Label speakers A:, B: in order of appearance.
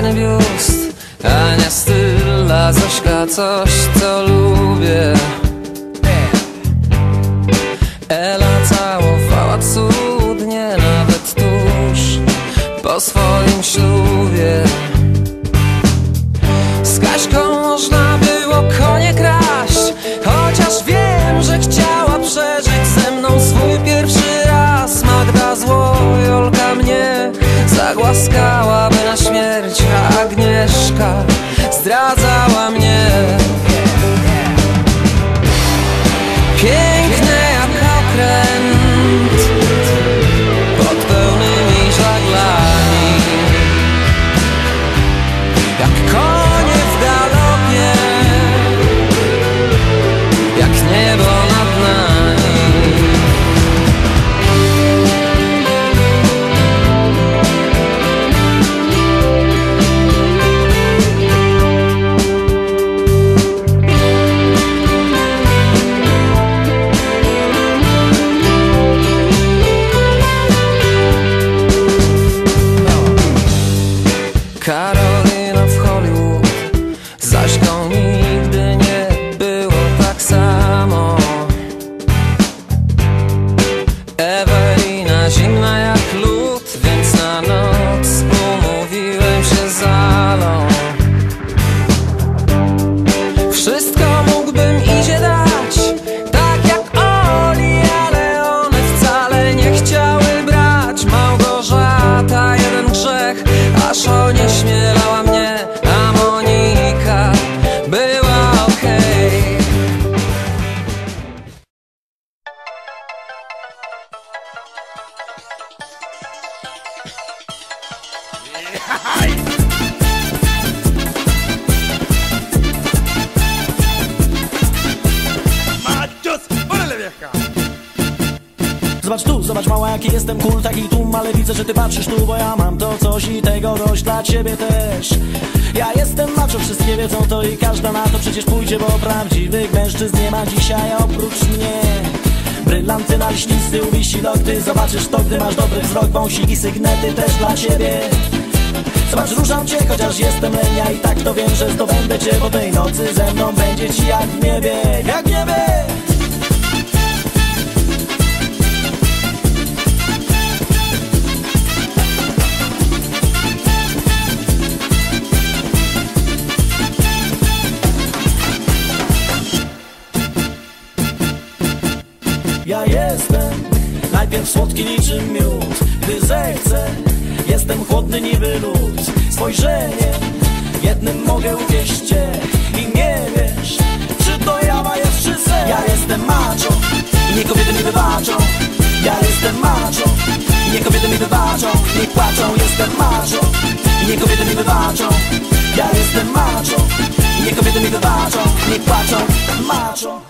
A: ładny biust A nie styl dla Zośka coś co lubię. Ela całowała cudnie nawet tuż po swoim ślubie Agnieszka zdradzała mnie
B: Zobacz tu, zobacz mała jaki jestem cool, taki tłum Ale widzę, że ty patrzysz tu, bo ja mam to coś I tego dość dla ciebie też. Ja jestem macho, wszystkie wiedzą to i każda na to przecież pójdzie Bo prawdziwych mężczyzn nie ma dzisiaj oprócz mnie. Brylanty na liśnisty, uwisi lokty Zobaczysz to, gdy masz dobry wzrok Wąsiki, sygnety też dla ciebie Zobacz, ruszam cię, chociaż jestem lenia I tak to wiem, że zdobędę cię Bo tej nocy ze mną będzie ci jak w niebie Jak w niebie. Ja jestem najpierw słodki niczym miód Gdy zechcę, jestem chłodny niby lód Spojrzeniem jednym mogę uwieść cię I nie wiesz, czy to jawa jest czy sen Ja jestem macho i nie kobiety mi wybaczą. Ja jestem macho i nie kobiety mi wybaczą. Nie płaczą, jestem macho i nie kobiety mi wybaczą. Ja jestem macho i nie kobiety mi wybaczą. Nie płaczą, macho